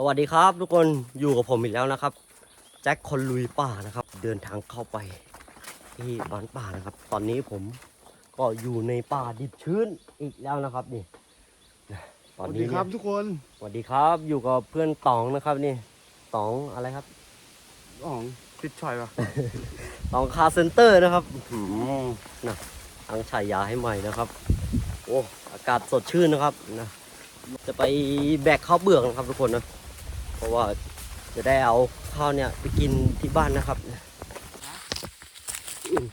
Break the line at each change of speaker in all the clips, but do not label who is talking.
สวัสดีครับทุกคนอยู่กับผมอีกแล้วนะครับ แจ็คคนลุยป่านะครับ เดินทางเข้าไปที่บ้านป่านะครับ ตอนนี้ผมก็อยู่ในป่าดิบชื้นอีกแล้วนะครับนี่นะต
ส
อน
วัส
นี้
ดีครับ
เนี่ย
ทุกคน
สวัสดีครับอยู่กับเพื่อนตองนะครับนี่ตองอะไรครับ
อ๋องติดชอยปะ
ตองคาเซนเตอร์นะครับอื้อหือนะตั้งฉายาให้ใหม่นะครับ โอ้อากาศสดชื่นนะครับนะจะไปแบกข้าวเบือกนะครับทุกคนนะ เพราะว่าจะได้เอาข้าวเนี่ยไปกินที่บ้านนะครับอืม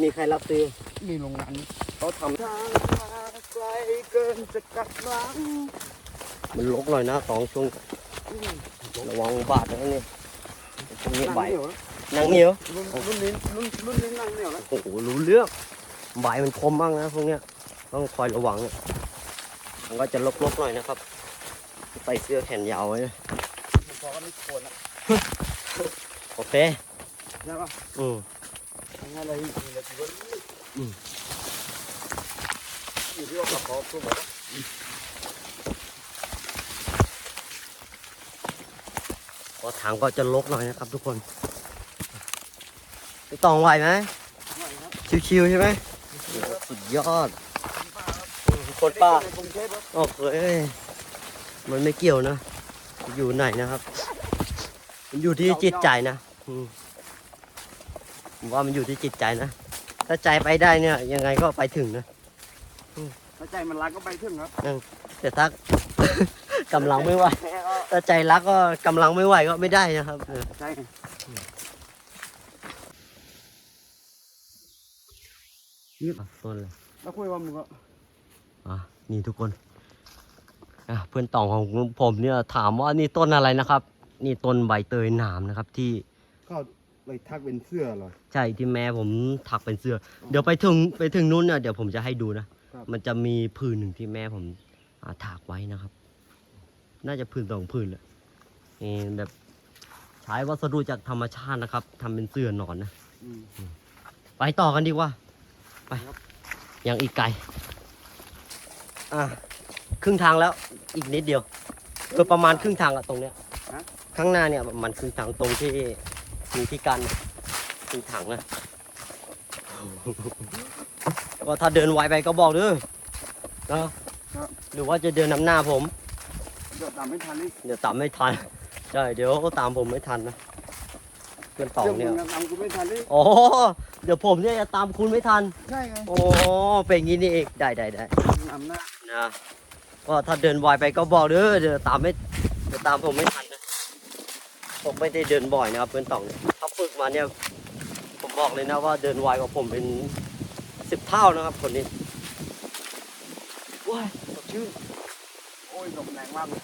มีใครรับซื้อ
มีโรงงาน
เขาทำ
ทางมาไกลเกินจะกลับหลัง
มันลกหน่อยนะสองช่วงระวังบาดนะนี่ตรงนี้ใบ
นั่งเหนียว
หนังเหนียว
แล้วรุ่นรุ่นนี้รุ่นรุ่นนี้นั่งเหนียวแล้ว
โอ้โหรู้เรื่องใบมันคมบ้างนะพวกเนี้ยต้องคอยระวังเนี่ยมันก็จะลกๆหน่อยนะครับ ใส่เสื้อแขนยาวไว้นะ
พอก็ไม่ควรละ
โอเค
ใช่ปะ
อืม
ยังไงอะไรอีกมีอะไรกูก็
อืม
อยู่ที่ว่ากับเขาพูดแบบ
ก็ทางก็จะลกหน่อยนะครับทุกคนพี่ตองไหวไหม
ไม่ครับ
ชิวๆใช่ไหมโอ้สุดยอดอืมคนป้า
ในกรุงเทพครับ
โอเค มันไม่เกี่ยวนะ อยู่ไหนนะครับ มันอยู่ที่จิตใจนะอืมผมว่ามันอยู่ที่จิตใจนะ ถ้าใจไปได้เนี่ย ยังไงก็ไปถึงนะ
ถ้าใจมันรักก็ไปถึงครับ
แต่ถ้ากำลังไม่ไหว
แค่ก็
ถ้าใจรักก็กำลังไม่ไหวก็ไม่ได้นะครับเออ
ใช่
อะต้นเลย
แล้วคุยว่ามึงก็
อะนี่ทุกคนอะ เพื่อนต่องของผมเนี่ยถามว่านี่ต้นอะไรนะครับ นี่ต้นใบเตยหนามนะครับที่
เขาไปทักเป็นเสื้อเหรอ
ใช่ที่แม่ผมถักเป็นเสื้อ เดี๋ยวไปถึงไปถึงนู้นเนี่ยเดี๋ยวผมจะให้ดูนะ
ครับ
มันจะมีผืนหนึ่งที่แม่ผมอ่าถักไว้นะครับ น่าจะผืนสองผืนแหละนี่แบบใช้วัสดุจากธรรมชาตินะครับทำเป็นเสื้อหนอนนะ
อืม
ไปต่อกันดีกว่า ไป
ครับ
ยังอีกไกลอะ ครึ่งทางแล้วอีกนิดเดียวเออประมาณครึ่งทางอะตรงเนี้ยข้างหน้าเนี่ยประมันครึ่งทางตรงที่มีที่กันครึ่งทางนะก็ถ้าเดินไวไปก็บอกเด้อนะครับหรือว่าจะเดินนำหน้าผม
เดี๋ยวตามไม่ทันนี่
เดี๋ยวตามไม่ทันใช่เดี๋ยวก็ตามผมไม่ทันนะเพื่อนสอง
เดี๋
เนี่ย
วยมึงตามกูไม่ทันนี่
โอ้เดี๋ยวผมเนี่ยจะตามคุณไม่ทัน
ใช่ไง
โอ้เป็นอย่างนี้นี่เองได้ได้ได้
นำหน้า
นะ ก็ถ้าเดินบ่อยไปก็บอกเด้อเดี๋ยวตามไม่เดี๋ยวตามผมไม่ทันนะผมไม่ได้เดินบ่อยนะครับเพื่อนต่องเนี่ยถ้าฝึกมาเนี่ย ผมบอกเลยนะว่าเดินไวกว่าผมเป็นสิบเท่านะครับคนนี้ว้ายสดชื่น
โอ้ยลมแรงมากเลย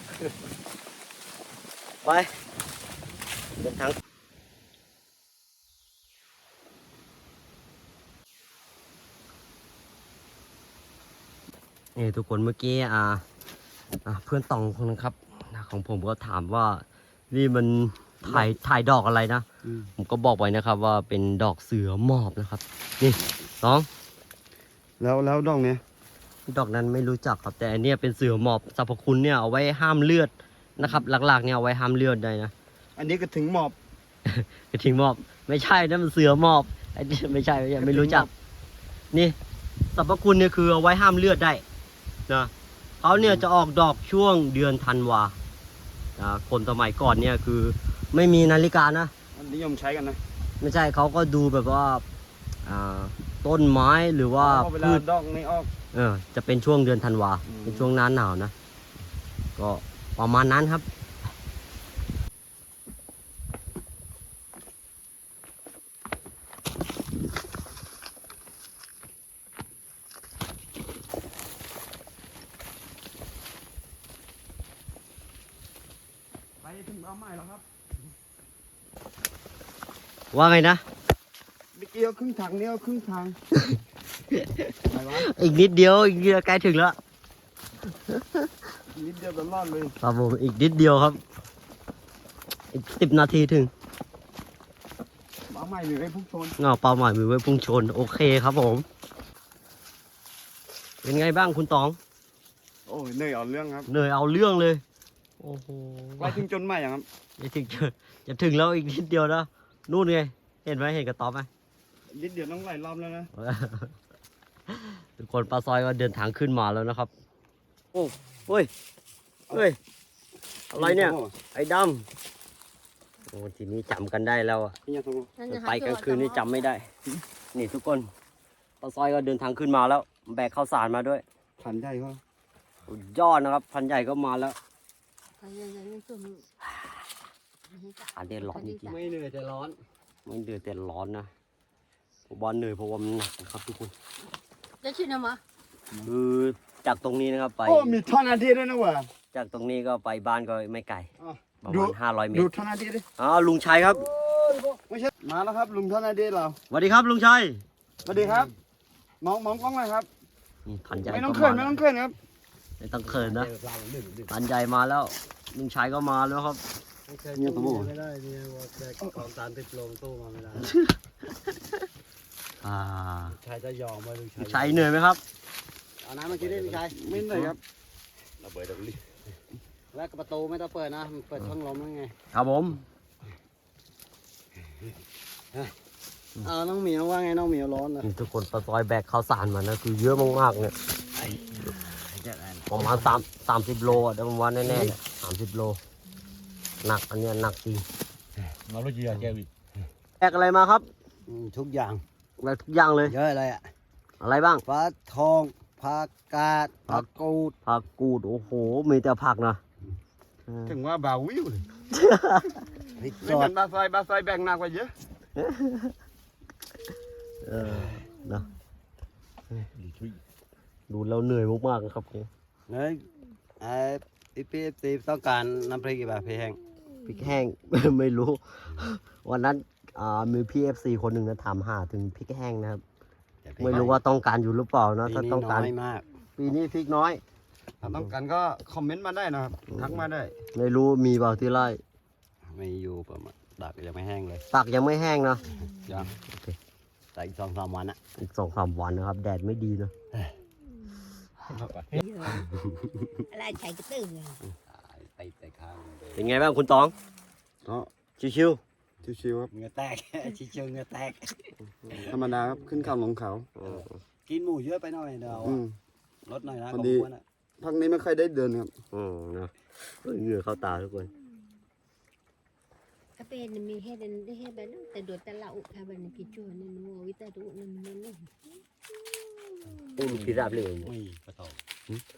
ไปเดินทางนี่ทุกคนเมื่อกี้อ่าอ่า เพื่อนตองคนนึงครับนะของผมก็ถามว่านี่มันถ่ายถ่ายดอกอะไรนะ
อืม
ผมก็บอกไว้นะครับว่าเป็นดอกเสือหมอบนะครับ นี่น้อง
แล้วแล้วดองเนี้ย
ดอกนั้นไม่รู้จักครับแต่อันเนี้ยเป็นเสือหมอบสรรพคุณเนี่ยเอาไว้ห้ามเลือดนะครับ หลักๆเนี่ยเอาไว้ห้ามเลือดได้นะ
อันนี้ก็ถึงหมอบ
กระทิงหมอบ ไม่ใช่นั่นมันเสือหมอบอันนี้ไม่ใช่ไม่ใช่ไม่รู้จัก นี่สรรพคุณเนี่ยคือเอาไว้ห้ามเลือดได้นะ เขาเนี่ยจะออกดอกช่วงเดือนธันวานะคนสมัยก่อนเนี่ยคือไม่มีนาฬิกานะ
อันนิยมใช้กันนะ
ไม่ใช่เขาก็ดูแบบว่าอ่าต้นไม้หรือว่า
เพระเวลา
พืช
ดอกไม่ออก
เออจะเป็นช่วงเดือนธันวา
อืม
เป็นช่วงหน้าหนาวนะ ก็ประมาณนั้นครับ
ไปถึงเอาใหม่แล้วครับ
ว่าไงนะ
เมื่อกี้เอาครึ่งทางนี่เอาครึ่งทางอะไรวะ
อีกนิดเดียว อีกนิดเดียวใกล้ถึงแล้ว
นิดเดียวตลอดเลย
ครับผมอีกนิดเดียวครับ อีกสิบนาทีถึง
เอาใหม่หรือให้พุ่งชน
เงาเป้าหมายมือไว้พุ่งชน โอเคครับผม เป็นไงบ้างคุณตอง
โอ้ยเหนื่อยเอาเรื่องครับ
เหนื่อยเอาเรื่องเลย โอ้โอ้โห
ไปถึงจนใหม่อย่างครับ
จะถึงจะจะถึงแล้วอีกนิดเดียวนะ นู่นไง เห็นไหมเห็นกระต๊อบไหม
นิดเดียวต้องไหลรอบแล้วนะ
ทุกคนปลาซอยก็เดินทางขึ้นมาแล้วนะครับ โอ้เฮ้ยเฮ้ย อะไรเนี่ย ไอ้ดำโอ้ทีนี้จำกันได้แล้วอะ
นี่ยังสม
ไปกลางคืนนี่จำไม่ได้ นี่ทุกคนปลาซอยก็เดินทางขึ้นมาแล้ว แบกข้าวสารมาด้วย
ขันใหญ่ก็
สุดยอดนะครับ พันใหญ่ก็มาแล้ว อันเดียร้อนจริง
ไม่เหนื่อยแต่ร้อน
ๆไม่เดือดแต่ร้อนนะผมว่าเหนื่อยเพราะว่ามันหนักนะครับทุกคน
จะชื่อนะมะ
คือจากตรงนี้นะครับไป
โอ้มีท่อนอาทิตย์ด้วยนะว่ะ
จากตรงนี้ก็ไปบ้านก็ไม่ไกล
อ๋อ
ประ
ดู
มาณห้าร้อยเม
ดู
ตร
ท่อนอาทิตย์ดิ
อ๋อลุงชัยครับ
ไม่ใช่มาแล้วครับลุงท่อนอาทิตย์เรา
สวัสดีครับลุงชัย
สวัสดีครับมองมองกล้องหน่อยครับ
นี่พันใหญ่
ไม่ต้อง
ก็
เขิน
มา
ไม่ต้องเขินครับ
ไม่ต้องเขินนะ
เดี๋ยวเราดื่มดื่ม
พันใหญ่มาแล้วลุงชัยก็มาแล้วครับ
ไม่เคยตู้ไม่ได้เนี่ยว่าแต่ของสารติดลมตู้มาไม่ได้
อ่า
ชายจะยอมว่าลุง
ลุ
ชาย
งชัยเหนื่อยไหมครับ
เอาน้ำมากินได้ลุงชาย
ไม่เหนื่อยครับ
ระเบิดระเบิดแล้วประตูไม่ต้องเปิดนะมันเปิดช่องลมนั่นไง
ครับผม
เอาน้องเหมียวว่าไงน้องเหมียวร้อนเหรอ
นี่ทุกคนปลาซอยแบกข้าวสารมานะคือเยอะมากๆเนี่ยประมาณสามสามสิบโลอะเดี๋ยวผมว่าแน่ๆเนี่ยสามสิบโล หนักอันเนี้ยหนักจริง
มาลุยเยอะแกวิ
แบกอะไรมาครับ
ทุกอย่าง
แบกทุกอย่างเลย
เยอะเลยอะ
อะไรบ้าง
ปลาทองผักกาดผักกูด
ผักกูดโอ้โห มีแต่ผักนะ
ถึงว่าบาวิวเลย
พริก
ไม่
ส
เหมื
ด
อนบาซอยบาซอยแบ่งหนักกว่าเยอะ
เออนะดูแล้วเหนื่อยมากๆนะครับเนี่ย
เนยไอ้อีพีเอฟซีต้องการน้ำพริกกี่บาทพี่แห้ง
พริกแห้ง ไม่รู้ วันนั้นอ่ามีพี่เอฟซีคนหนึ่งนะถามหาถึงพริกแห้งนะครับไม่รู้ว่าต้องการอยู่หรือเปล่านะถ้าต้องการ
น้อยมาก
ปีนี้พริกน้อย
ถ้าต้องการก็คอมเมนต์มาได้นะครับทักมาได้
ไม่รู้มีเปล่าที่ไร่
ไม่อยู่ประมาณดักยังไม่แห้งเลย
ปักยังไม่แห้งนะ
ยัง
โอเค
แต่อีกสองสามวันอะ
อีกสองสามวันนะครับ แดดไม่ดีนะ
อะไรใช้กระตื้อ
ไปแต่ข้างเลย
เป็นไงบ้างคุณตอง
ก็
ชิว
ชิวๆครับ
เหงือแตก ชิเชิงเหงือแตก
ธรรมดาครับขึ้นเขาลงเขา
กินหมูเยอะไปหน่อยเดี๋ยว
อืม
ลดหน่อยนะ
พอ
ของ
ดี
อ้วนอะ
พักนี้ไม่ค่อยได้เดินครับ
ๆอืมนะเออเหงื่อเข้าตาทุกคน
กระเป็นมีเฮ็ดได้เฮ็ดแบบนั้นแต่โดดแต่ละอุค่ะบันกิจวนนั่นวัววิตาดุนั่นนั่นนี่
โอ้ลูกพิราบเลย
ไม่กระตอง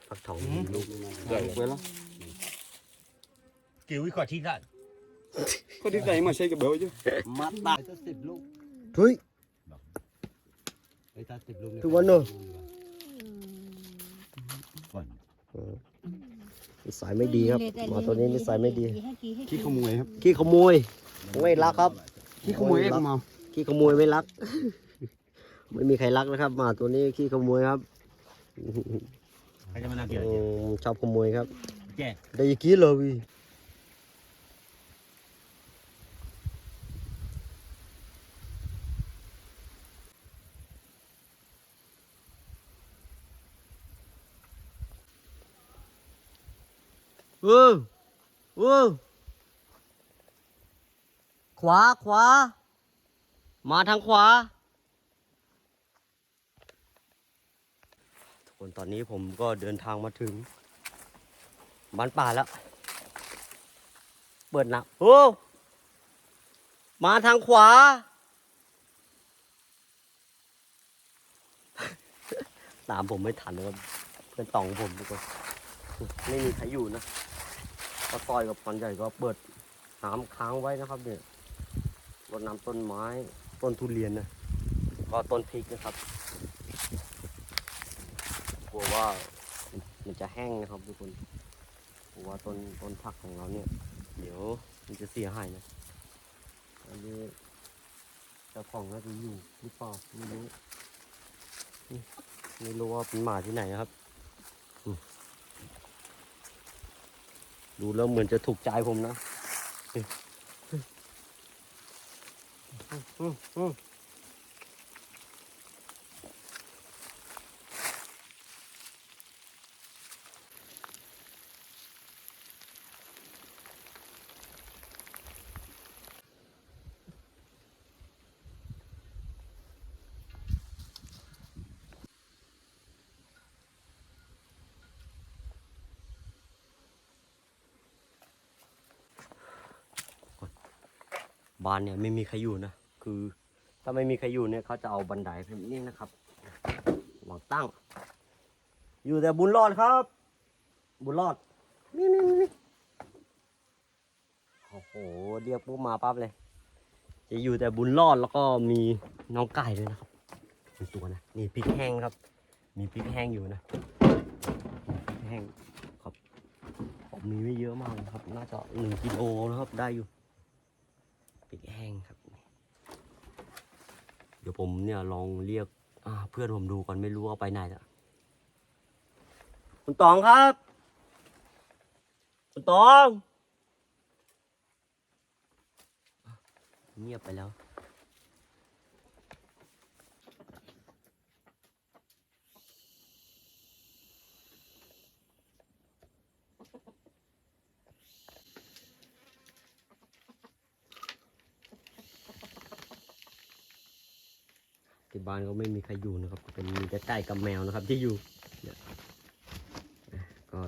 ผักทองมีลูก
ใหญ่ไปแล้ว
กิววิขอชี้ได้
ก็ที่ไหนมาใช้กับเบลอยู่
มัดตายตั้งสิบลูก
เฮ้ย
ไอ้ตาสิบลูก
ทุกวันเนอะนิสัยไม่ดีครับหมาตัวนี้นิสัยไม่ดี
ขี้ขโมยครับ
ขี้ขโมยไม่รักครับ
ขี้ขโมยเอ็กซ์มา
ขี้ขโมยไม่รัก ไม่มีใครรักนะครับหมาตัวนี้ขี้ขโมยครับ
ใครจะมานั่งเกี่ยว
อืมชอบขโมยครับ
แก
ได้ยี่กี้เลย วิเออเออขวาขวา มาทางขวา ทุกคนตอนนี้ผมก็เดินทางมาถึงบ้านป่าแล้ว เปิดนะโอ้มาทางขวา ตามผมไม่ทันนะครับเพื่อนตองผมทุกคนไม่มีใครอยู่นะ ก็ซอยกับพันใหญ่ก็เปิดน้ำค้างไว้นะครับเนี่ยรดน้ำต้นไม้ต้นทุเรียนนะก็ต้นพริกนะครับกลัวว่ามันจะแห้งนะครับทุกคนเพราะว่าต้นต้นผักของเราเนี่ย เดี๋ยวมันจะเสียหายนะอันนี้เจ้าของน่าจะอยู่หรือเปล่าไม่รู้ไม่รู้ว่าเป็นหมาที่ไหนนะครับอื ดูแล้วเหมือนจะถูกใจผมนะอืมอืมอืม บ้านเนี่ยไม่มีใครอยู่นะ คือ ถ้าไม่มีใครอยู่เนี่ยเขาจะเอาบันไดแบบนี้นะครับวางตั้ง อยู่แต่บุญรอดครับ บุญรอดนี่นี่นี่โอ้โหเรียกปุ๊บมาปั๊บเลย จะอยู่แต่บุญรอดแล้วก็มีน้องไก่ด้วยนะครับมีตัวนะนี่พริกแห้งครับ มีพริกแห้งอยู่นะพริกแห้งครับผมมีไม่เยอะมากนะครับ น่าจะหนึ่งกิโลนะครับได้อยู่ พริกแห้งครับ เดี๋ยวผมเนี่ยลองเรียกเพื่อนผมดูก่อนไม่รู้ว่าไปไหนแล้วคุณตองครับ คุณตอง เงียบไปแล้ว ที่ บ้านก็ไม่มีใครอยู่นะครับเป็นมีแต่ไก่กับแมวนะครับ ที่อยู่เนี่ยก็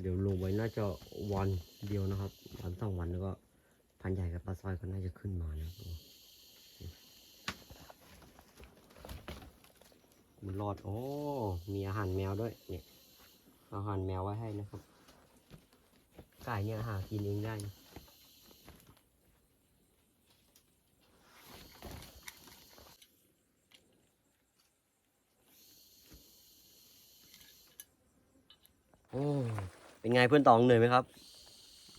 เดี๋ยวลงไว้น่าจะวันเดียวนะครับ วันสองวันแล้วก็พันใหญ่กับปลาสร้อยก็น่าจะขึ้นมานะครับมันรอดโอ้มีอาหารแมวด้วยเนี่ยอาหารแมวไว้ให้นะครับไก่เนี่ยหากินเองได้นะ โอ้ เป็นไงเพื่อนตองเหนื่อยไหมครับ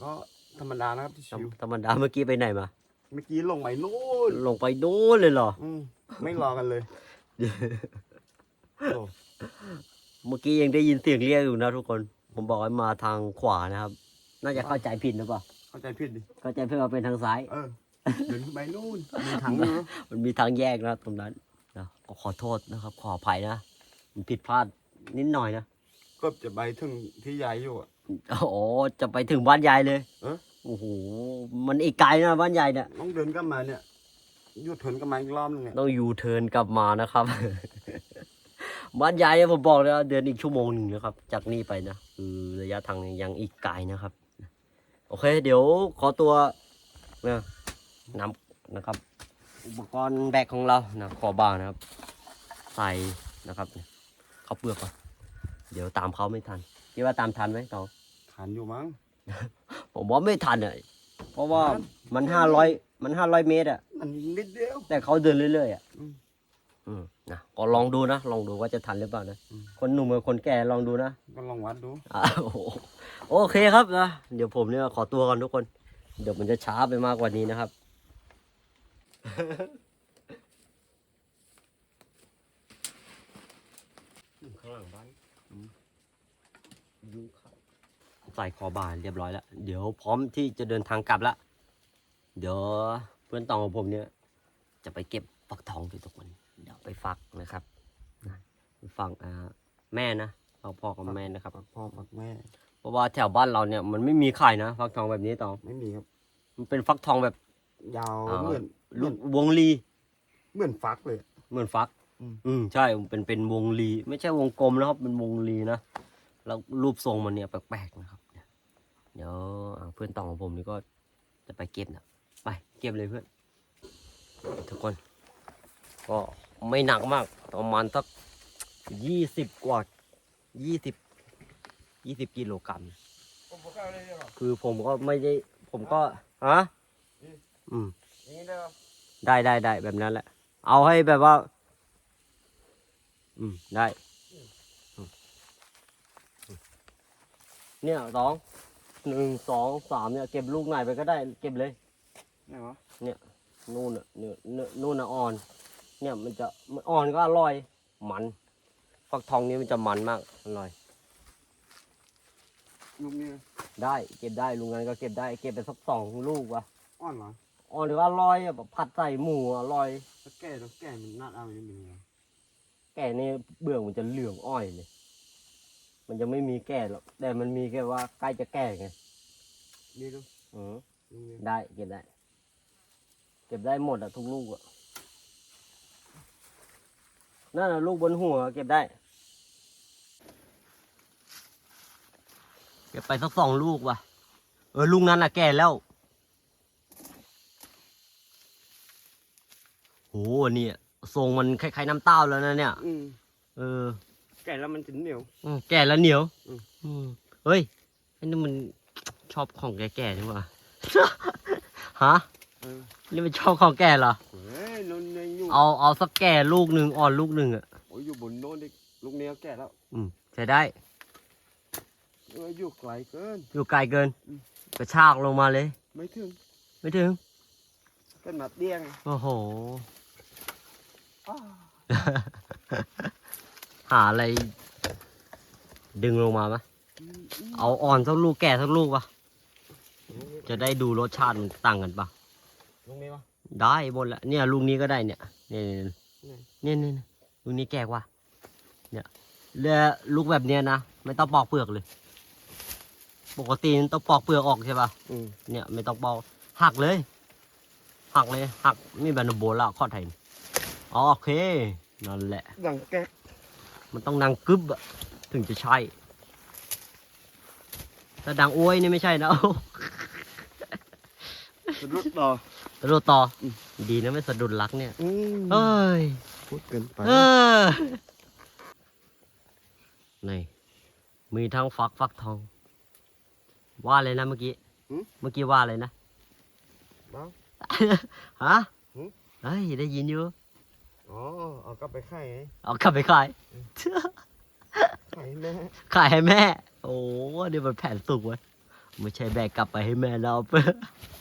ก็ธรรมดานะครับที่
ธรร
ชิ
ม
ว
ธรรมดาเมื่อกี้ไปไหนมา
เมื่อกี้ลงไปนู่น
ลงไปโน้นเลยเหรอ
อืมไม่รอกันเลยโอ้
เมื่อกี้ยังได้ยินเสียงเรียกอยู่นะทุกคน ผมบอกให้มาทางขวานะครับ น่าจะเข้าใจผิดหรือเปล่า
เข้าใจผิดดิ
เข้าใจเพื่อมาเป็นทางซ้าย
เออเดินขึ้นไปนู่นมีถังอยู่นะ
มันมีทางแยกนะตรงนั้นนะก็ขอโทษนะครับ ขออภัยนะ มันผิดพลาดนิดหน่อยนะ
ก็จะไปถึงที่ยายอยู่อะ
โอ้จะไปถึงบ้านยายเลย
เออ
โอ้โหมันอีกไกลนะบ้านยายเนี่ย
ต้องเดินกลับมาเนี่ยยุดเถินกลับมาอีกรอบนึงเนี่ย
ต้องยูเทิร์นกลับมานะครับ บ้านยายเนี่ยผมบอกเลยว่าเดินอีกชั่วโมงหนึ่งนะครับ จากนี่ไปนะคือระยะทางยังอีกไกลนะครับ โอเค เดี๋ยวขอตัวนะนำนะครับ อุปกรณ์แบกของเรานะขอบางนะครับ ใส่นะครับเข้าวเปลือกก่อนเดี๋ยวตามเขาไม่ทันคิดว่าตามทันไหมตอง
ฐานอยู่มั้ง
ผมว่าไม่ทันอะเพราะว่า
ทัน
มันห้าร้อยมันห้าร้อยเมตรอะ
มันนิดเดียว
แต่เขาเดินเรื่อยๆอะ
อืม
อืมนะก็ลองดูนะลองดูว่าจะทันหรือเปล่านะ
อืม
คนหนุ่มกับคนแก่ลองดูนะ
ก็ลองวัดดู
อ่าโอ้โหโอเคครับนะเดี๋ยวผมเนี่ยขอตัวก่อนทุกคน เดี๋ยวมันจะช้าไปมากกว่านี้นะครับ ข้างหลังบ้านยุงเข้า ใส่คอบานเรียบร้อยแล้ว เดี๋ยวพร้อมที่จะเดินทางกลับละเดี๋ยวเพื่อนตองของผมเนี่ย จะไปเก็บฟักทองอยู่ทุกคนเดี๋ยวไปฟักนะครับนะไปฟังอ่าแม่นะเอาพ่อกับแม่นะครับ
ปักพ่อปักแม่
เพราะว่าแถวบ้านเราเนี่ยมันไม่มีขายนะฟักทองแบบนี้ตอง
ไม่มีครับ
มันเป็นฟักทองแบบ
ยาว
อ่า
เหมือนเห
ลู
มือน
กวงลี
เหมือนฟักเลย
เหมือนฟัก
อืม
อืมใช่มันเป็นเป็นวงลี ไม่ใช่วงกลมนะครับเป็นวงลีนะแล้วรูปทรงมันเนี่ยแปลกๆนะครับ เดี๋ยวเพื่อนตองของผมนี่ก็จะไปเก็บนะไปเก็บเลยเพื่อน ทุกคน ก็ไม่หนักมากประมาณสักยี่สิบกว่ายี่สิบยี่สิบกิโลกรัมคือผมก็ไม่ได้ ผมก็ฮะอืม
ได้
ได้ได้ได้แบบนั้นแหละ เอาให้แบบว่า อืมได้ เนี่ยสอง หนึ่งสองสามเนี่ยเก็บลูกไหนไปก็ได้ เก็บเลย
ไหนวะ
นู่นน่ะเนี่ยเนี่ยนู่นน่ะอ่อน เนี่ยมันจะมันอ่อนก็อร่อย มันฟักทองนี้มันจะมันมากอร่อย
ลูกนี้
ได้เก็บได้ลุงงานก็เก็บได้เก็บไปสักสองลูกวะ
อ่อนเหรอ
อ่อนหรืออร่อยอะแบบผัดใส่หมูอร่อย
ถ้าแก่แล้วแก่มันน่าเอาอย่างนี้เลย
แก่นี่เบื้องมันจะเหลืองอ้อยเลย มันจะไม่มีแก่หรอก แต่มันมีแค่ว่าใกล้จะแก่ไง
นี่ดู
อืม
ลูกนี้
ได้เก็บได้ เก็บได้หมดอะทุกลูกอะนั่นอะลูกบนหัวเก็บได้ เก็บไปสักสองลูกว่ะ เออลูกนั้นอะแก่แล้ว โหเนี่ยทรงมันคล้ายๆน้ำเต้าแล้วนะเนี่ย
อืม
เออ
แก่แล้วมันจะเหนียว
อืมแก่แล้วเหนียว
อืม
อืมเฮ้ยไอ้นี่มันชอบของแก่ๆนี่หว่า ฮะ
เออ
นี่มันชอบของแก่เหรอ
เฮ้ยนนในอยู่
เอาเอาสักแก่ลูกหนึ่งอ่อนลูกหนึ่งอะ
โอ้ยอยู่บนโน้นดิลูกเนี้ยแก่แล้ว
อืมใช้ได้
เอออยู่ไกลเกิน
อยู่ไกลเกิน
อืม
กระชากลงมาเลย
ไม่ถึง
ไม่ถึง
เป็นหมัดเดี้ยง
โอ้โห
อ้าว
หาอะไร ดึงลงมาปะ
อืมอืม
เอาอ่อนสักลูกแก่สักลูกปะจะได้ดูรสชาติมันต่างกันปะ
ลูกนี้ปะ
ได้หมดละเนี่ยลูกนี้ก็ได้เนี่ยเนี่ย
ไหน
เนี่ยเนี่ยเนี่ยลูกนี้แก่กว่า เนี่ยเลือลูกแบบเนี้ยนะไม่ต้องปอกเปลือกเลย ปกติมันต้องปอกเปลือกออกใช่ปะ
อืม
เนี่ยไม่ต้องปอกหักเลย หักเลยหักนี่แบบโบราณข้อไทยอ๋อโอเคนั่นแหละ
ดังแก๊ก
มันต้องดังกึบอะถึงจะใช่ถ้าดังโอ้ยนี่ไม่ใช่นะ
สะดุดต่อ
สะดุดต่ออ
ม
ดีนะไม่สะดุดรักเนี่ย
อืม
เอ้ย
พูดเกินไป
เออนี่มีทั้งฟักฟักทอง ว่าเลยนะเมื่อกี้ เมื่อกี้ว่าเลยนะ
บ้า
ฮะ
หืม
เฮ้ยได้ยินอยู่
อ๋อเอากลับไปไข่ไง
เอากลับไปขาย
ไข่แม่
ขายให้แม่ โอ้นี่มันแผนสุกเว้ยไม่ใช่แบกกลับไปให้แม่แล้ว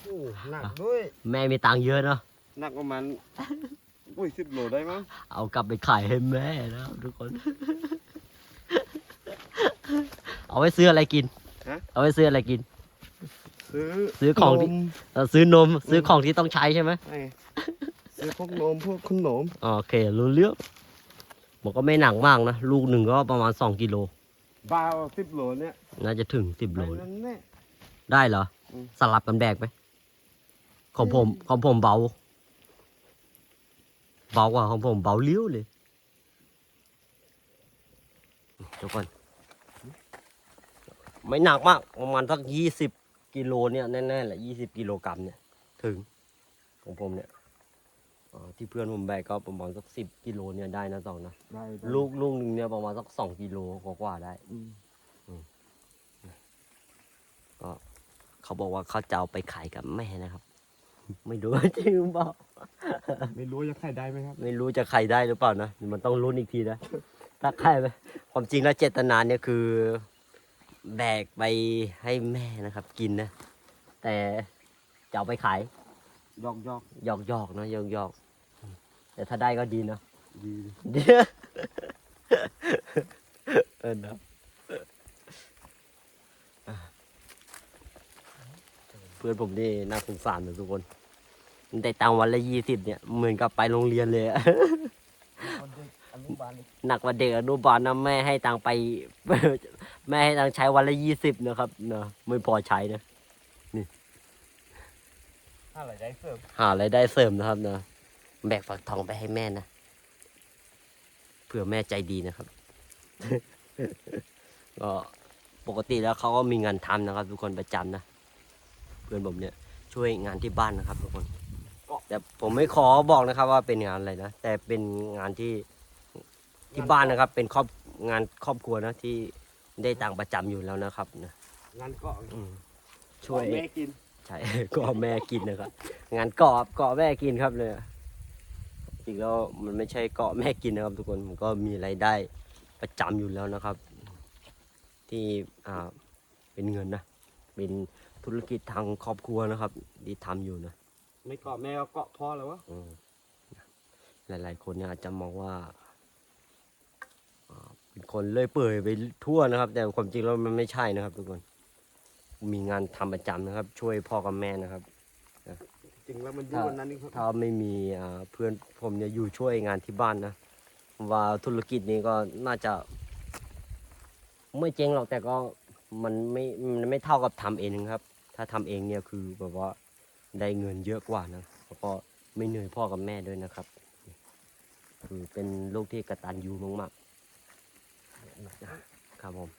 โอ้หนักด้วย
แม่มีตังค์เยอะเนาะ
หนักประมาณอุ้ยสิบโลได้มั้ง
เอากลับไปขายให้แม่นะครับทุกคน เอาไว้ซื้ออะไรกินเอาไว้ซื้ออะไรกิน
ซื้อ
ซื้อของที่
นม
เออซื้อนมซื้อของที่ต้องใช้ใช่ไหม
ไอ้ซื้อพวกนมพวกขนม
โอเครู้เรื่องมันก็ไม่หนักมากนะ ลูกหนึ่งก็ประมาณสองกิโล
บาวสิบโลเนี่ย
น่าจะถึงสิบโล
ได้นั่นแน่
ได้เหรอ
อืม
สลับกันแบกไหมของผมของผมเบา เบากว่าของผมเบาเลี้ยวเลยทุกคนไม่หนักมาก ประมาณสักยี่สิบกิโลเนี่ยแน่ๆแหละยี่สิบกิโลกรัมเนี่ย ถึง ของผมเนี่ยอ่า ที่เพื่อนผมแบกก็ประมาณสักสิบกิโลเนี่ยได้นะสองนะ
ได้ได้
ลูกลูกหนึ่งเนี่ยประมาณสักสองกิโลกว่าๆได้
อืม
ก็เขาบอกว่าเขาจะเอาไปขายกับแม่นะครับ ไม่รู้ว่าจริงหรือเปล่า
ไม่รู้จะไข่ได้ไหมครับ
ไม่รู้จะใครได้หรือเปล่านะมันต้องลุ้นอีกทีนะ ถ้าใครไปความจริงแล้วเจตนาเนี่ยคือ แบกไปให้แม่นะครับ กินนะ แต่จะเอาไปขาย
ยอกยอก
หยอกหยอกๆนะหยอกหยอกๆ แต่ถ้าได้ก็ดีนะ
ดี
เดี๋ยวเออนะเพื่อนผมนี่น่าสงสารนะทุกคนมันได้ตังค์วันละยี่สิบเนี่ยเหมือนกับไปโรงเรียนเลยอะ
อนุบาล
หนักกว่าเด็กอนุบาลนะแม่ให้ตังค์ไปแม่ให้ตังค์ใช้วันละยี่สิบนะครับเนาะไม่พอใช้นะ
อะไรได้เสริม
หารายได้เสริมนะครับเนาะ แบกฝักทองไปให้แม่นะเผื่อแม่ใจดีนะครับ ก็ปกติแล้วเขาก็มีงานทำนะครับ ทุกคนประจำนะเพื่อนผมเนี่ยช่วยงานที่บ้านนะครับ ทุกคนแต่ผมไม่ขอบอกนะครับ ว่าเป็นงานอะไรนะแต่เป็นงานที่ที่บ้านนะครับ เป็นครอบงานครอบครัวนะที่ได้ตังค์ประจำอยู่แล้วนะครับนะ
งานเกาะ
อืมช่วย
แม่กิน
ใช่ก็แม่กินนะครับงานเกาะเกาะแม่กินครับเลย จริงแล้วมันไม่ใช่เกาะแม่กินนะครับ ทุกคนมันก็มีรายได้ประจำอยู่แล้วนะครับ ที่อ่าเป็นเงินนะเป็นธุรกิจทางครอบครัวนะครับที่ทำอยู่นะ
ไม่เกาะแม่ก็เกาะพ่อแล้ววะ
อืมหลาย ๆ คนเนี่ยอาจจะมองว่าอ่าเป็นคนเลื่อยเปื่อยไปทั่วนะครับ แต่ความจริงแล้วมันไม่ใช่นะครับ ทุกคน มีงานทำประจำนะครับ ช่วยพ่อกับแม่นะครับ
จริงแล้วมันอยู่วันนั้นนี่ครับ
ถ้าไม่มีอ่าเพื่อนผมเนี่ยอยู่ช่วยงานที่บ้านนะว่าธุรกิจนี้ก็น่าจะ ไม่เจ๊งหรอกแต่ก็มันไม่มันไม่เท่ากับทำเองนะครับ ถ้าทำเองเนี่ยคือแบบว่าได้เงินเยอะกว่านะแล้วก็ไม่เหนื่อยพ่อกับแม่ด้วยนะครับ คือเป็นลูกที่กระตันยูมากๆครับผม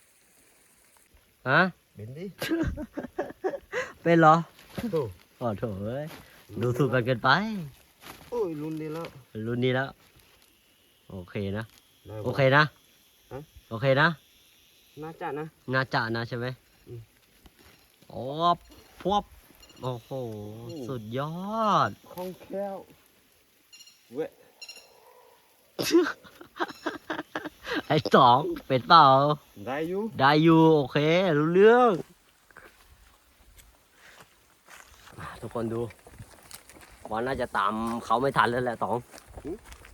ฮะ
เบนดิ
เป็นเหรอ
โอ้
ขอโถเอ้ย ดูถูกกันเกินไป
โอ้ยรุ่นนี้แล้ว
รุ่นนี้แล้ว โอเคนะ
ได้
โอเคนะ
ฮะ
โอเคนะ
น่าจะนะ
น่าจะนะใช่ไหม
อืม
โอ้พวบโอ้โหสุดยอด
คล่องแคล่วเว้ย
ไอ้สองเป็นเปล่า
ได้อยู่
ได้อยู่โอเค รู้เรื่องอะทุกคนดู ว่าน่าจะตามเขาไม่ทันแล้วแหละตอง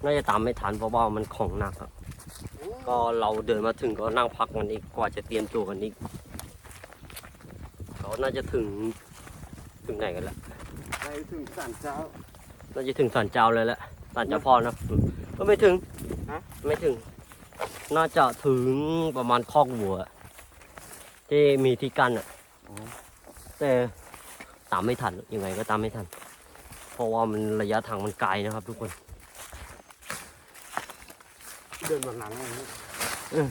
น่าจะตามไม่ทันเพราะว่ามันของหนักอะก็เราเดินมาถึงก็นั่งพักกันอีกกว่าจะเตรียมตัวกันอีกเขาน่าจะถึงถึงไหนกันแล้ว
ได้ถึงศาลเจ้า
น่าจะถึงสันเจ้าเลยแหละสันเจ้าพ่อนะอืมก็ไม่ถึง
ฮะ
ไม่ถึง น่าจะถึงประมาณคอกวัว ที่มีที่กั้นอะ
อ๋อ
แต่ตามไม่ทันยังไงก็ตามไม่ทัน เพราะว่ามันระยะทางมันไกลนะครับทุกคน
เดินมาหลังอะไรเนี่ย
เออ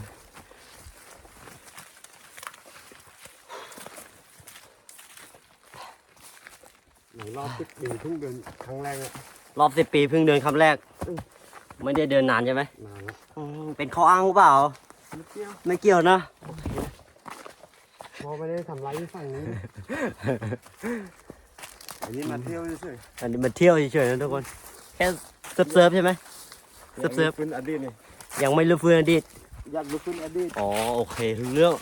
หลังรอบสิบปีเพิ่งเดินครั้งแรกอะ
รอบสิบปีเพิ่งเดินคำแรก
อืม
ไม่ได้เดินนานใช่ไหม
นานแล้ว
อืมเป็นข้ออ้างหรือเปล่า
นิดเดียว
ไม่เกี่ยวนะ
พอไม่ได้ทำร้ายที่ฝั่งนี้ อันนี้มาเที่ยวเฉย
อันนี้มาเที่ยวเฉยๆนะทุกคน แค่เซิร์ฟเซิร์ฟๆใช่ไหม
ๆ
เซิร์ฟเซิร์ฟ
เป็นอดีตนี่
ยังไม่ลืมเฟือนอดีต
อยากรู้ขึ้นอดีต
อ๋อโอเครู้เรื่อง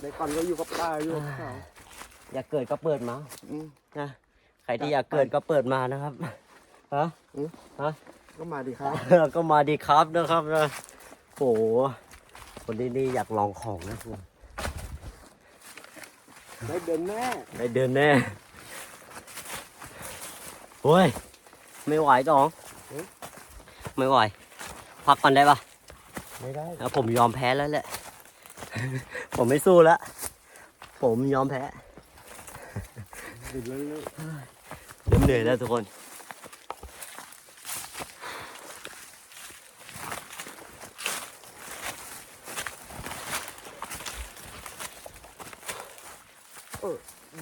ในก่อนก็อยู่กับป้าอยู่กับเขา
อยากเกิดก็เปิดมา
อืม
นะ ใครที่อยากเกิดก็เปิดมานะครับ ฮะ
ก็มาดีครับ
ก็มาดีครับนะครับนะโห คนที่นี่อยากลองของนะคุณ
ได้เดินแน่
ได้เดินแน่ โอ้ย ไม่ไหวตองไม่ไหว พักก่อนได้ปะ
ไม่ได้
แล้วผมยอมแพ้แล้วแหละ ผมไม่สู้แล้ว ผมยอมแพ้
ดินเลย
เริ่มเหนื่อยแล้วทุกคน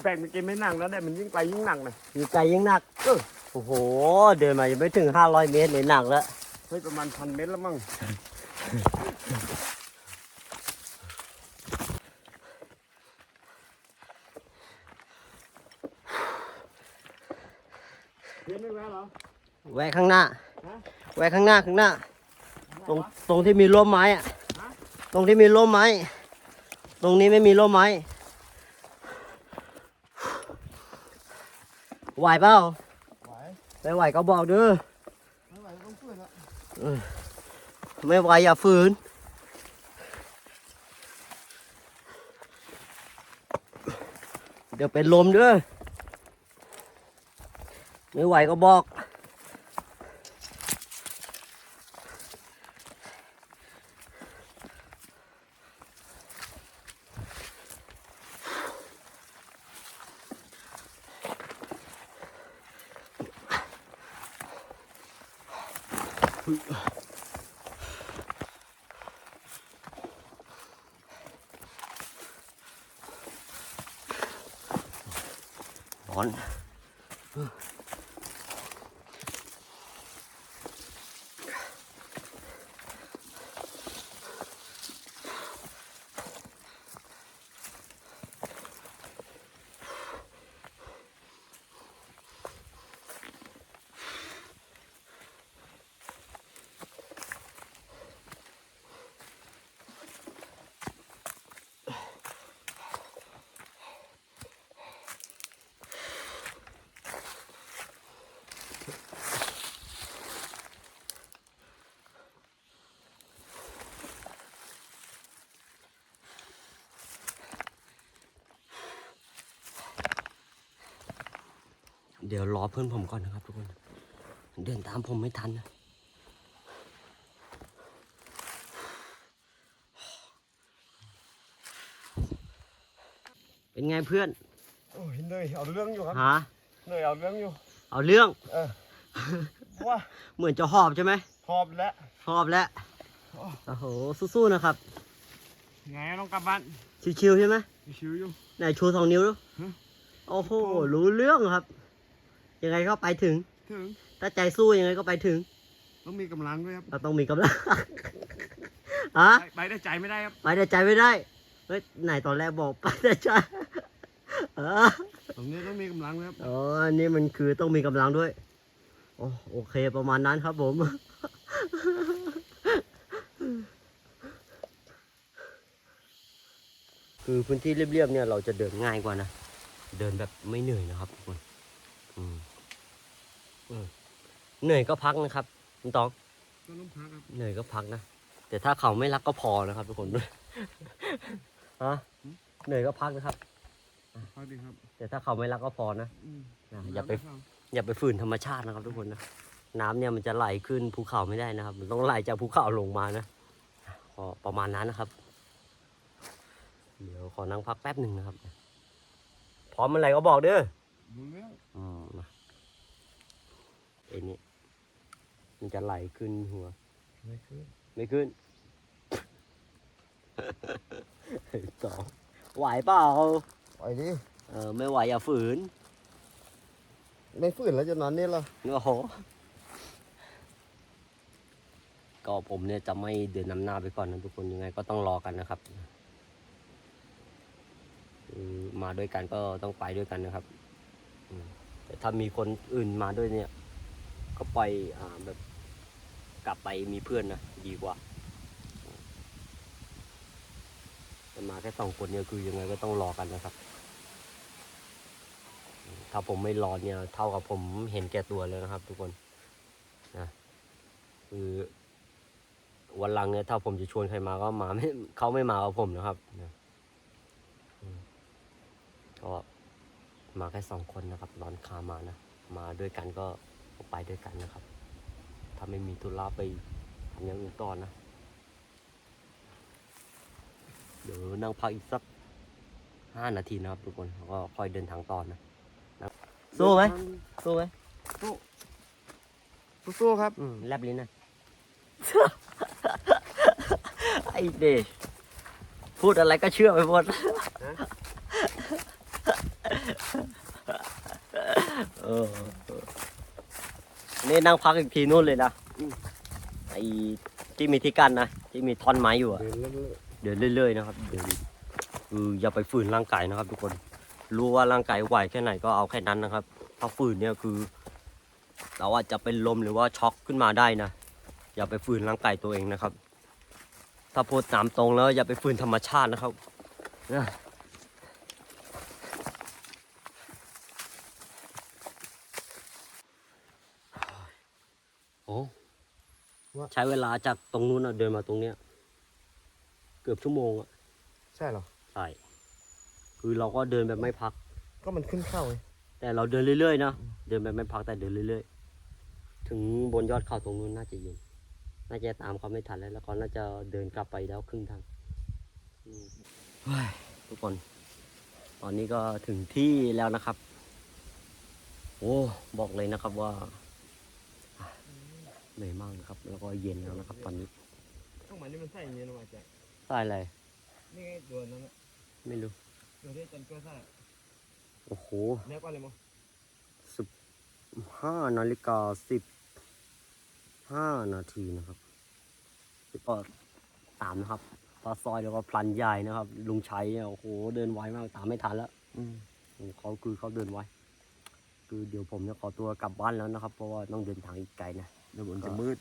แบ่งไปกินไม่หนักแล้วแต่มันยิ่งไปยิ่งหนักเลย
มีใจยิ่งหนักเออโอ้โห เดินมายังไม่ถึง 500 เมตรเลยหนักแล้ว
เฮ้ยประมาณพันเมตรแล้วมั้งเรียนไม่แวะเหรอ
แวะข้างหน้า
ฮะ
แวะข้างหน้าข้างหน้า ตรงตรงที่มีร่มไม้อะตรงที่มีร่มไม้ ตรงนี้ไม่มีร่มไม้ ไหวเปล่า
ไหว
ไม่ไหวก็บอกเด้อ
ไม่ไหวต้องช่วยละ
ไม่ไหวอย่าฝืนเดี๋ยวเป็นลมเด้อไม่ไหวก็บอก ร้อน เดี๋ยวรอเพื่อนผมก่อนนะครับทุกคน เดินตามผมไม่ทันนะเป็นไงเพื่อน
โอ้ยเหนื่อยเอาเรื่องอยู่ครับ
ฮะ
เหนื่อยเอาเรื่องอยู่
เอาเรื่อง
เออว่า
เหมือนจะหอบใช่ไหม
พอบแล้ว
หอบแล้วโอ้โหสู้ๆนะครับ
ไงต้องกลับบ้าน
ชิวๆใช่ไหม
ชิวอยู่
ไหนชูสองนิ้วดู
ฮะ
โอ้โหรู้เรื่องครับ ยังไงก็ไปถึง
ถึง
ถ้าใจสู้ยังไงก็ไปถึง
ต้องมีกำลังด้วยครับ
เราต้องมีกำลังอะ
ไปไปได้ใจไม่ได้ครับ
ไปแต่ใจไม่ได้ เฮ้ยไหนตอนแรกบอกไปแต่ใจเออ
ตรงนี้ต้องมีกำลังด้วยครับ
อ๋อ อันนี้มันคือต้องมีกำลังด้วย โอ้โอเค ประมาณนั้นครับผม คือพื้นที่เรียบๆเนี่ยเราจะเดินง่ายกว่านะ เดินแบบไม่เหนื่อยนะครับทุกคน อืมอืม เหนื่อยก็พักนะครับคุณตอง
ก็ต้องพักครับ
เหนื่อยก็พักนะแต่ถ้าเขาไม่รักก็พอนะครับทุกคนฮะเหนื่อยก็พักนะครับ
พักดีครับ
แต่ถ้าเขาไม่รักก็พอนะ
อืม
นะอย่าไปอย่าไปฝืนธรรมชาตินะครับทุกคนนะน้ำเนี่ยมันจะไหลขึ้นภูเขาไม่ได้นะครับ มันต้องไหลจากภูเขาลงมานะขอประมาณนั้นนะครับ เดี๋ยวขอนั่งพักแป๊บหนึ่งนะครับ พร้อมเมื่อไหร่ก็บอกเด้อ
รู้เรื่อง
อืมมาไอ้นี่ มันจะไหลขึ้นหัว
ไม่ขึ้น
ไม่ขึ้นสองไหวเปล่า
ไปดิ
เออไม่ไหวอย่าฝืน
ไม่ฝืนแล้วจะนอนนี่เหรอ
โอ้โหก็ผมเนี่ยจะไม่เดินนำหน้าไปก่อนนะทุกคนยังไงก็ต้องรอกันนะครับคือมาด้วยกันก็ต้องไปด้วยกันนะครับอืมแต่ถ้ามีคนอื่นมาด้วยเนี่ย ก็ไปล่อยอ่าแบบ กลับไปมีเพื่อนนะดีกว่าแต่มาแค่สองคนเนี่ยคือยังไงก็ต้องรอกันนะครับ ถ้าผมไม่รอเนี่ย เท่ากับผมเห็นแก่ตัวแล้วนะครับ ทุกคนนะคือวันหลังเนี่ยถ้าผมจะชวนใครมาก็มาไม่เขาไม่มากับผมนะครับนะก็มาแค่สองคนนะครับ ร้อนคามานะ มาด้วยกันก็ไปด้วยกันนะครับ ถ้าไม่มีธุระไปทำอย่างอื่นก่อนนะ เดี๋ยวนั่งพักอีกสักห้านาทีนะครับทุกคนแล้วก็ค่อยเดินทางต่อนะสู้ไหมสู้ไหม
สู้ๆครับ
อืมแลบลิ้นนะ ไอเดชพูดอะไรก็เชื่อไปหมดเออ นี่นั่งพักอีกทีนู่นเลยนะไอที่มีที่กั้นนะที่มีท่อนไม้อยู่อะ
เดินเรื่อย
เดินเรื่อยๆนะครับเดินคืออย่าไปฝืนร่างกายนะครับ ทุกคน รู้ว่าร่างกายไหวแค่ไหนก็เอาแค่นั้นนะครับถ้าฝืนเนี่ยคือ เราอาจจะเป็นลมหรือว่าช็อกขึ้นมาได้นะอย่าไปฝืนร่างกายตัวเองนะครับ ถ้าพูดตามตรงแล้วอย่าไปฝืนธรรมชาตินะครับนะโอ้ ใช้เวลาจากตรงนู้นนะเดินมาตรงเนี้ย เกือบชั่วโมงอะ
ๆใช่เหรอ
ใช่คือเราก็เดินแบบไม่พัก
ก็มันขึ้นเข้าไง
แต่เราเดินเรื่อยๆนะเดินแบบไม่พักแต่เดินเรื่อยๆ ถึงบนยอดเขาตรงนู้นน่าจะเย็นน่าจะตามเขาไม่ทันแล้ว แล้วก็น่าจะเดินกลับไปแล้วครึ่งทางอืมเฮ้ยทุกคน ตอนนี้ก็ถึงที่แล้วนะครับ โอ้บอกเลยนะครับว่าอะ เหนื่อยมากนะครับ แล้วก็เย็นแล้วนะครับ ตอนนี้
ต้องมันนี่มันใส่อย่างนี้นะมาจาก
ใส่อะไร
นี่ไงตัวนั้นนะ
ไม่รู้
ตัวที่จันเกลือใส่
โอ้โห
แนบอะไรมั้ง
สิบห้านาฬิกาสิบห้านาทีนะครับสิบตามนะครับปลาซอยแล้วก็พลันใหญ่นะครับ ลุงชัยเนี่ยโอ้โหเดินไวมากตามไม่ทันแล้ว
อืม
เขาคือเขาเดินไวคือเดี๋ยวผมจะขอตัวกลับบ้านแล้วนะครับ เพราะว่าต้องเดินทางอีกไกลนะ
เดี๋ยวมันจะมืด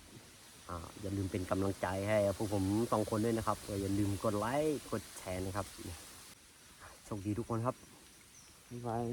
อ่าอย่าลืมเป็นกำลังใจให้พวกผมสองคนด้วยนะครับก็อย่าลืมกดไลค์กดแชร์นะครับโชคดีทุกคนครับ
บ๊ายบาย